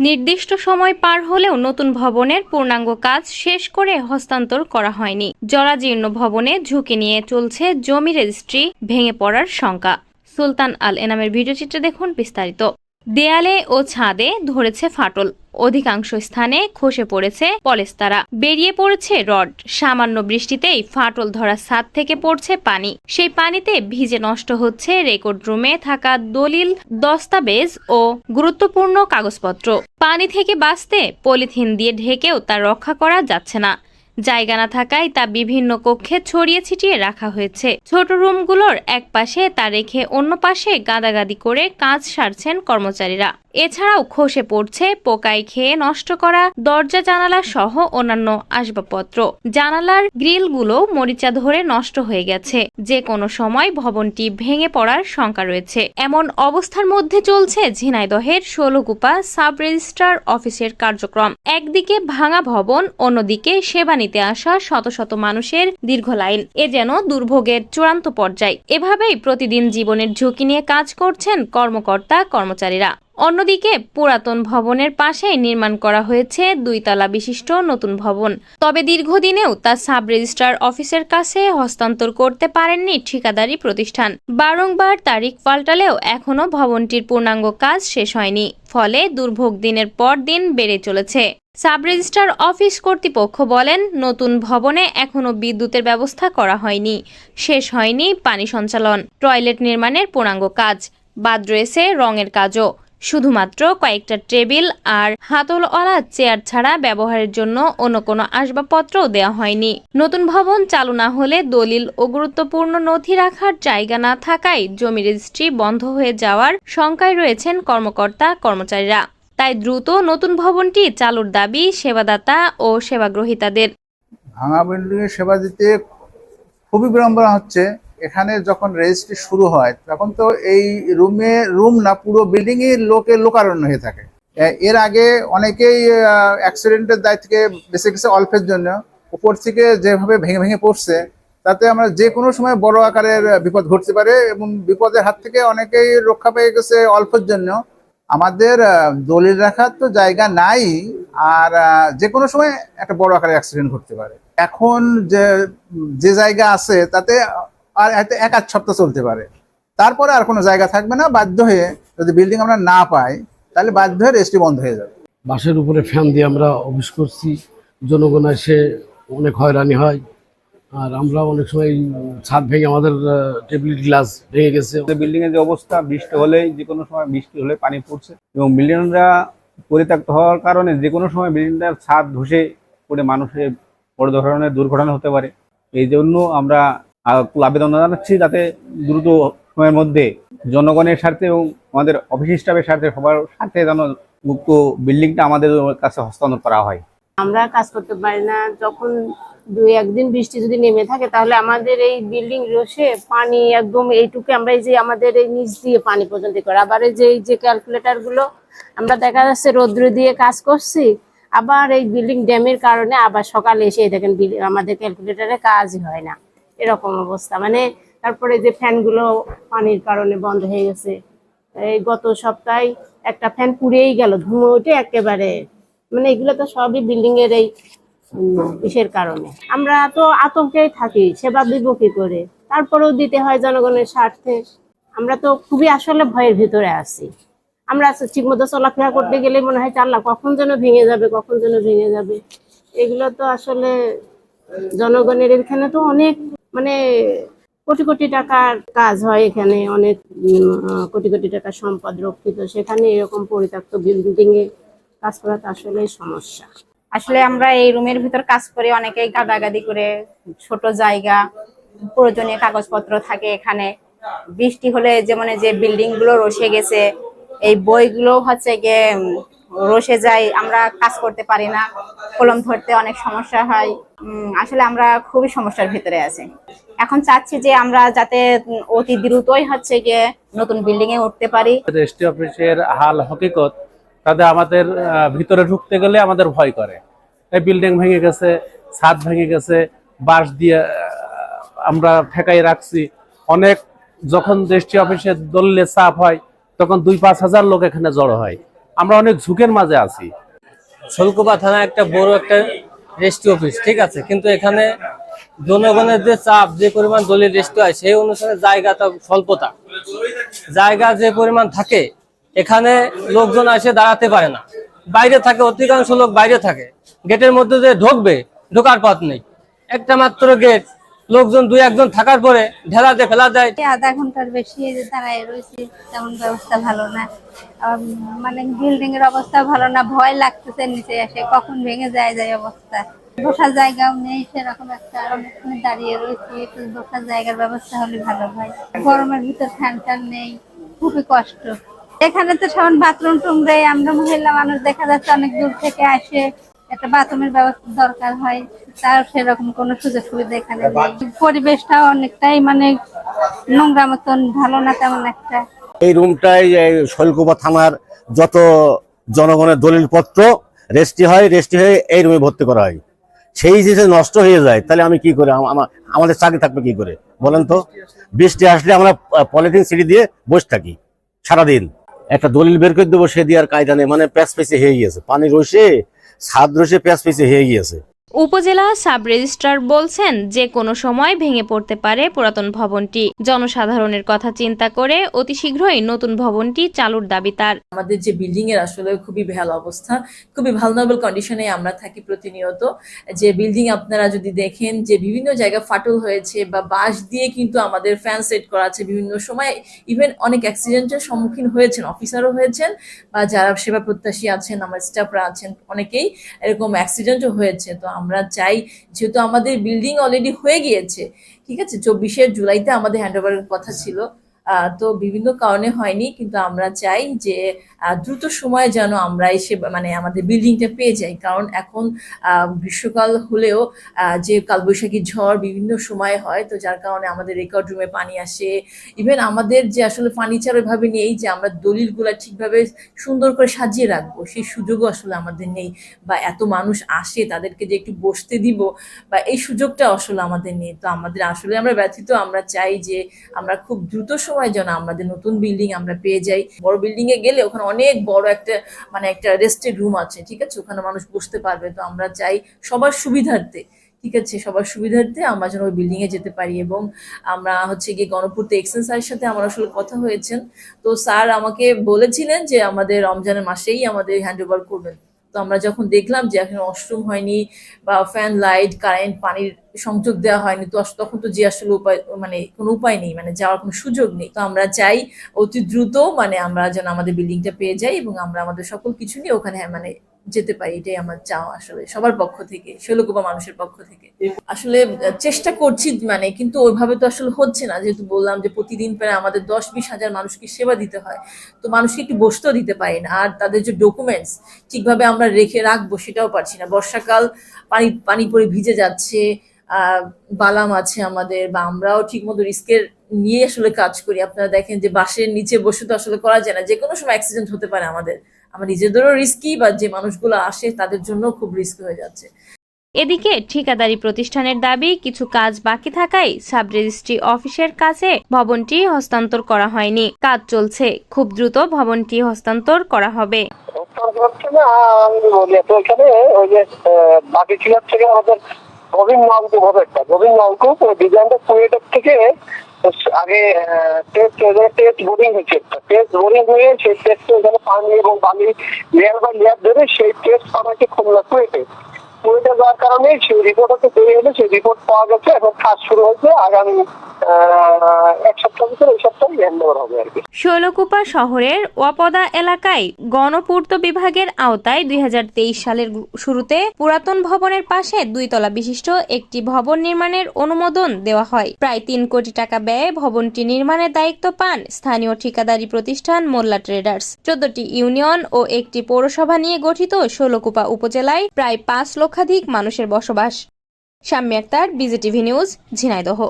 নির্দিষ্ট সময় পার হলেও নতুন ভবনের পূর্ণাঙ্গ কাজ শেষ করে হস্তান্তর করা হয়নি। জরাজীর্ণ ভবনে ঝুঁকি নিয়ে চলছে জমি রেজিস্ট্রি, ভেঙে পড়ার শঙ্কা। সুলতান আল এনামের ভিডিও চিত্রে দেখুন বিস্তারিত। দেয়ালে ও ছাদে ধরেছে ফাটল। অধিকাংশ স্থানে খসে পড়েছে পলেস্তারা। বেরিয়ে পড়েছে রড। সামান্য বৃষ্টিতেই ফাটল ধরা ছাদ থেকে পড়ছে পানি। সেই পানিতে ভিজে নষ্ট হচ্ছে রেকর্ড রুমে থাকা দলিল, দস্তাবেজ ও গুরুত্বপূর্ণ কাগজপত্র। পানি থেকে বাঁচতে পলিথিন দিয়ে ঢেকেও তা রক্ষা করা যাচ্ছে না। জায়গা না থাকায় তা বিভিন্ন কক্ষে ছড়িয়ে ছিটিয়ে রাখা হয়েছে। ছোট রুমগুলোর এক পাশে তা রেখে অন্য পাশে গাদাগাদি করে কাজ সারছেন কর্মচারীরা। এছাড়াও খসে পড়ছে, পোকায় খেয়ে নষ্ট করা, দরজা জানালা সহ অন্যান্য আসবাবপত্র। জানালার গ্রিলগুলো মরিচা ধরে নষ্ট হয়ে গেছে। যে কোনো সময় ভবনটি ভেঙে পড়ার শঙ্কা রয়েছে। এমন অবস্থার মধ্যে চলছে ঝিনাইদহের ষোলকুপা সাব রেজিস্ট্রার অফিসের কার্যক্রম। একদিকে ভাঙা ভবন, অন্যদিকে সেবা নিতে আসা শত শত মানুষের দীর্ঘ লাইন। এ যেন দুর্ভোগের চূড়ান্ত পর্যায়। এভাবেই প্রতিদিন জীবনের ঝুঁকি নিয়ে কাজ করছেন কর্মকর্তা, কর্মচারীরা। অন্যদিকে পুরাতন ভবনের পাশেই নির্মাণ করা হয়েছে দুইতলা বিশিষ্ট নতুন ভবন। তবে দীর্ঘদিনেও তা সাব রেজিস্ট্রার অফিসের কাছে হস্তান্তর করতে পারেননি ঠিকাদারি প্রতিষ্ঠান। বারংবার তারিখ পাল্টালেও এখনও ভবনটির পূর্ণাঙ্গ কাজ শেষ হয়নি। ফলে দুর্ভোগ দিনের পর দিন বেড়ে চলেছে। সাব রেজিস্ট্রার অফিস কর্তৃপক্ষ বলেন, নতুন ভবনে এখনও বিদ্যুতের ব্যবস্থা করা হয়নি। শেষ হয়নি পানি সঞ্চালন, টয়লেট নির্মাণের পূর্ণাঙ্গ কাজ, বাদ রয়েছে রঙের কাজও। শুধুমাত্র কয়েকটা টেবিল আর হাতলওয়ালা চেয়ার ছাড়া ব্যবহারের জন্য অন্য কোনো আসবাবপত্র দেওয়া হয়নি। নতুন ভবন চালু না হলে দলিল ও গুরুত্বপূর্ণ নথি রাখার জায়গা না থাকায় জমি রেজিস্ট্রি বন্ধ হয়ে যাওয়ার শঙ্কায় রয়েছেন কর্মকর্তা কর্মচারীরা তাই দ্রুত নতুন ভবনটি চালুর দাবি সেবাদাতা ও সেবাগ্রহীতাদের। ভাঙা বিল্ডিংয়ে সেবা দিতে খুবই বিড়ম্বনা হচ্ছে। এখানে যখন রেজিস্ট্রি শুরু হয়, তখন তো এই রুমে রুম না, পুরো বিল্ডিংই লোকে লোকারণ্য হয়ে থাকে। এর আগে অনেকেই অ্যাক্সিডেন্টের দায় থেকে বেঁচে গেছে অল্পের জন্য। উপর থেকে যেভাবে ভেঙে ভেঙে পড়ছে, তাতে আমরা যে কোনো সময় বড় আকারের বিপদ ঘটতে পারে এবং বিপদের হাত থেকে অনেকেই রক্ষা পেয়ে গেছে অল্পের জন্য। আমাদের দলিল রাখার তো জায়গা নাই, আর যে কোনো সময় একটা বড় আকারের অ্যাক্সিডেন্ট ঘটতে পারে। এখন যে যে জায়গা আছে, তাতে আর এক আধ সপ্তাহ চলতে পারে। তারপরে আর কোনো জায়গা থাকবে না, বাধ্য হয়ে যদি বিল্ডিং আমরা না পাই, তাহলে বাধ্য হয়ে রেজিস্ট্রি বন্ধ হয়ে যাবে। বাসের উপরে ফ্যান দিয়ে আমরা অফিস করছি। জনগণ এসে অনেক হয়রানি হয়। আর আমরা অনেক সময় ছাদ ভেঙে আমাদের টেবিল গ্লাস ভেঙে গেছে। বিল্ডিং এর যে অবস্থা বৃষ্টি হলে যে কোনো সময় বৃষ্টি হলে পানি পড়ছে এবং বিল্ডিংটা পরিত্যক্ত হওয়ার কারণে যে কোনো সময় বিল্ডিংটার ছাদ ধসে পড়ে মানুষের বড় ধরনের দুর্ঘটনা হতে পারে। এই জন্য আমরা আবেদন জানাচ্ছি যাতে দ্রুত সময়ের মধ্যে জনগণের স্বার্থে এবং আমাদের অফিস স্টাফের স্বার্থে সবার স্বার্থে যেন উক্ত বিল্ডিংটা আমাদের কাছে হস্তান্তর করা হয়। আমরা কাজ করতে পারি না। যখন দুই একদিন বৃষ্টি যদি নেমে থাকে, তাহলে আমাদের এই বিল্ডিং রসে পানি একদম এইটুকু আমরা এই যে আমাদের এই নিচ দিয়ে পানি পর্যন্ত করে। আবার এই যে এই যে ক্যালকুলেটরগুলো, আমরা দেখা যাচ্ছে রৌদ্র দিয়ে কাজ করছি, আবার এই বিল্ডিং ড্যামের কারণে আবার সকালে এসে দেখেন আমাদের ক্যালকুলেটারে কাজই হয় না। এরকম অবস্থা। মানে তারপরে যে ফ্যানগুলো পানির কারণে বন্ধ হয়ে গেছে, এই গত সপ্তাহে একটা ফ্যান পুড়েই গেল, ধুমো উঠে একেবারে। মানে এগুলো তো সবই বিল্ডিং এর এই ইসের কারণে? আমরা তো আতঙ্কেই থাকি, সেবা দিব কি করে? তারপরেও দিতে হয় জনগণের স্বার্থে। আমরা তো খুবই আসলে ভয়ের ভিতরে আছি। আমরা ঠিক মতো চলাফেরা করতে গেলে মনে হয় চাল্লা কখন যেন ভেঙে যাবে, কখন যেন ভেঙে যাবে। এগুলো তো আসলে জনগণের এখানে তো অনেক মানে কোটি কোটি টাকার কাজ হয় এখানে, অনেক কোটি কোটি টাকার সম্পদ রক্ষিত। সেখানে এরকম পরিত্যক্ত বিল্ডিং এ কাজ করা আসলে সমস্যা। আসলে আমরা এই রুমের ভিতর কাজ করি অনেকেই গাদাগাদি করে, ছোট জায়গা, প্রয়োজনীয় কাগজপত্র থাকে এখানে। বৃষ্টি হলে যেমন যে বিল্ডিংগুলো রসে গেছে, এই বইগুলো হচ্ছে গিয়ে রসে যায়, আমরা কাজ করতে পারি না, কলম ধরতে অনেক সমস্যা হয়। আসলে আমরা খুবই সমস্যার ভিতরে আছি। এখন চাচ্ছি যে আমরা যাতে অতি দ্রুতই হচ্ছে গিয়ে নতুন বিল্ডিং এ উঠতে পারি। অফিসের হাল হকিকত তাদের আমাদের ভিতরে ঢুকতে গেলে আমাদের ভয় করে। এই বিল্ডিং ভেঙে গেছে, ছাদ ভেঙে গেছে, বাঁশ দিয়ে আমরা ঠেকাই রাখছি। অনেক যখন দেশটি অফিসে দলিলে চাপ হয়, তখন দুই পাঁচ হাজার লোক এখানে জড়ো হয়। আমরা অনেক ঝুঁকের মাঝে আছি। শোলকুপা থানা একটা বড় একটা রেস্টি অফিস, ঠিক আছে? কিন্তু এখানে জনগণের যে চাপ, যে পরিমাণ দলীয় রেস্টি হয়, সেই অনুসারে জায়গাটা স্বল্পতা। জায়গা যে পরিমাণ থাকে এখানে লোকজন এসে দাঁড়াতে পারে না। বাইরে থাকে, অধিকাংশ লোক বাইরে থাকে। গেটের মধ্যে যে ঢুকবে, ঢোকার পথ নেই। একটা মাত্র গেট, লোকজন দুই একজন থাকার পরে ঢেলা দিয়ে ফেলা যায়। আধা ঘণ্টার বেশি দাঁড়ায় রয়েছে, তেমন ব্যবস্থা ভালো না। মানে বিল্ডিং এর অবস্থা ভালো না, ভয় লাগতেছে নিচে এসে, কখন ভেঙে যায় যায় অবস্থা। বসার জায়গাও নেই, সেরকম একটা দাঁড়িয়ে রয়েছে, একটু বসার জায়গার ব্যবস্থা হলে ভালো হয়। গরমের ভিতর ফ্যান ট্যান নেই, খুবই কষ্ট। এখানে তো সবাই বাথরুম টুম দেয় আমরা মহিলা মানুষ দেখা যাচ্ছে অনেক দূর থেকে আসে, একটা বাথরুমের ব্যবস্থা দরকার হয়, তার সেরকম কোনো সুযোগ সুবিধা এখানে পরিবেশটা অনেকটাই মানে নোংরা মতন, ভালো না তেমন একটা। এই রুমটাই শৈলকুপা থানার যত জনগণের দলিলপত্র রেস্টি হয় রেস্টি হয়ে এই রুমে ভর্তি করা হয়। সেই জিনিস নষ্ট হয়ে যায়, তাহলে আমি কি করে? আমাদের চাকরি থাকবে কি করে? বলেন তো, বৃষ্টি আসলে আমরা পলিথিন সিঁড়ি দিয়ে বসে থাকি, সারাদিন। একটা দলিল বের করে দেবো, সে দিয়ে আর কায়দা নেই। মানে প্যাঁচ পেঁচে হয়ে গিয়েছে। পানি রসে ছাদ রসে প্যাঁচ পেঁচে হয়ে গিয়েছে। উপজেলা সাব রেজিস্ট্রার বলছেন, যে কোনো সময় ভেঙে পড়তে পারে পুরাতন ভবনটি। জনসাধারণের কথা চিন্তা করে অতি শীঘ্রই নতুন ভবনটি চালুর দাবি তার। আমাদের যে বিল্ডিং এর আসলে খুবই ভালো অবস্থা, খুবই ভালনারেবল কন্ডিশনে আমরা থাকি প্রতিনিয়ত। যে বিল্ডিং আপনারা যদি দেখেন, যে বিভিন্ন জায়গা ফাটল হয়েছে বা বাঁশ দিয়ে কিন্তু আমাদের ফ্যান সেট করা আছে বিভিন্ন সময় ইভেন অনেক অ্যাক্সিডেন্টের সম্মুখীন হয়েছেন অফিসারও হয়েছেন বা যারা সেবা প্রত্যাশী আছেন, আমার স্টাফরা আছেন অনেকেই, এরকম অ্যাক্সিডেন্টও হয়েছে। তো আমরা চাই, যেহেতু আমাদের বিল্ডিং অলরেডি হয়ে গিয়েছে, ঠিক আছে? চব্বিশে জুলাইতে আমাদের হ্যান্ড কথা ছিল। তো বিভিন্ন কারণে হয়নি, কিন্তু আমরা চাই যে দ্রুত সময়ে যেন আমরা এসে মানে আমাদের বিল্ডিংটা পেয়ে যাই। কারণ এখন গ্রীষ্মকাল হলেও যে কালবৈশাখী ঝড় বিভিন্ন সময় হয়, তো যার কারণে আমাদের রেকর্ড রুমে পানি আসে। ইভেন আমাদের যে আসলে ফার্নিচার ওইভাবে নেই, যে আমরা দলিলগুলা ঠিকভাবে সুন্দর করে সাজিয়ে রাখব, সেই সুযোগও আসলে আমাদের নেই। বা এত মানুষ আসে, তাদেরকে যে একটু বসতে দিব, বা এই সুযোগটা আসলে আমাদের নেই। তো আমাদের আসলে আমরা ব্যথিত, আমরা চাই যে আমরা খুব দ্রুত সময় যেন আমাদের নতুন বিল্ডিং আমরা পেয়ে যাই। বড় বিল্ডিং এ গেলে ওখানে অনেক বড় একটা মানে একটা রেস্টেড রুম আছে, ঠিক আছে? ওখানে মানুষ বসতে পারবে। তো আমরা চাই সবার সুবিধার্থে, ঠিক আছে? সবার সুবিধার্থে আমরা যেন ওই বিল্ডিং এ যেতে পারি এবং আমরা হচ্ছে গিয়ে গণপূর্তে এক্সেন স্যারের সাথে আমার আসলে কথা হয়েছেন। তো স্যার আমাকে বলেছিলেন যে আমাদের রমজানের মাসেই আমাদের হ্যান্ড ওভার করবেন। তো আমরা যখন দেখলাম যে এখন ওয়াশরুম হয়নি বা ফ্যান লাইট কারেন্ট পানির সংযোগ দেওয়া হয়নি, তো তখন তো যে আসলে উপায় মানে কোনো উপায় নেই মানে যাওয়ার কোনো সুযোগ নেই। তো আমরা চাই অতি দ্রুত মানে আমরা যেন আমাদের বিল্ডিংটা পেয়ে যাই এবং আমরা আমাদের সকল কিছু নিয়ে ওখানে মানে যেতে পারি, এটাই আমার চাওয়া আসলে, সবার পক্ষ থেকে ষোলকোপা মানুষের পক্ষ থেকে। আসলে চেষ্টা করছি মানে কিন্তু ওইভাবে তো আসলে হচ্ছে না, যেহেতু বললাম যে প্রতিদিন প্রায় আমাদের দশ বিশ হাজার মানুষকে সেবা দিতে হয়, তো মানুষকে একটু বসতেও দিতে পারি না, আর তাদের যে ডকুমেন্টস ঠিকভাবে আমরা রেখে রাখব সেটাও পারছি না। বর্ষাকাল, পানি পানি পড়ে ভিজে যাচ্ছে বালাম আছে আমাদের, বা আমরাও ঠিকমতো রিস্কের নিয়ে আসলে কাজ করি। আপনারা দেখেন যে বাসের নিচে বসে তো আসলে করা যায় না যে কোনো সময় অ্যাক্সিডেন্ট হতে পারে আমাদের। আমার নিজেদেরও রিস্কি বা যে মানুষগুলো আসে তাদের জন্য খুব রিস্ক হয়ে যাচ্ছে। এদিকে ঠিকাদারি প্রতিষ্ঠানের দাবি কিছু কাজ বাকি থাকায় সাব রেজিস্ট্রি অফিসের কাছে ভবনটি হস্তান্তর করা হয়নি। কাজ চলছে খুব দ্রুত ভবনটি হস্তান্তর করা হবে। হচ্ছে না আমি বলি তো এখানে ওই যে আহ, বাকি ছিলার থেকে আমাদের গোবিন্দ নলকূপ হবে একটা। গোবিন্দ ডিজাইনটা কুয়েটের থেকে আগে টেস্ট টেস্ট বোরিং হয়েছে টেস্ট বোরিং হয়ে সেই টেস্টে এখানে পানি এবং বালি লেয়ার বাই লেয়ার ধরে সেই টেস্ট করাকে খুলনা কুয়েটে কুয়েটে যাওয়ার কারণে সেই রিপোর্ট হচ্ছে তৈরি হলে, সেই রিপোর্ট পাওয়া গেছে এবং কাজ শুরু হয়েছে, আগামী এক সপ্তাহ ভিতরে এই সপ্তাহে হ্যান্ডওভার হবে আর কি। শৈলকুপা শহরের ওয়াপদা এলাকায় গণপূর্ত বিভাগের আওতায় দুই সালের শুরুতে পুরাতন ভবনের পাশে দুই তলা বিশিষ্ট একটি ভবন নির্মাণের অনুমোদন দেওয়া হয়। প্রায় তিন কোটি টাকা ব্যয়ে ভবনটি নির্মাণের দায়িত্ব পান স্থানীয় ঠিকাদারি প্রতিষ্ঠান মোল্লা ট্রেডার্স। চোদ্দটি ইউনিয়ন ও একটি পৌরসভা নিয়ে গঠিত শৈলকুপা উপজেলায় প্রায় পাঁচ লক্ষাধিক মানুষের বসবাস। Shammi Akhtar BGTV news Jhenaidah.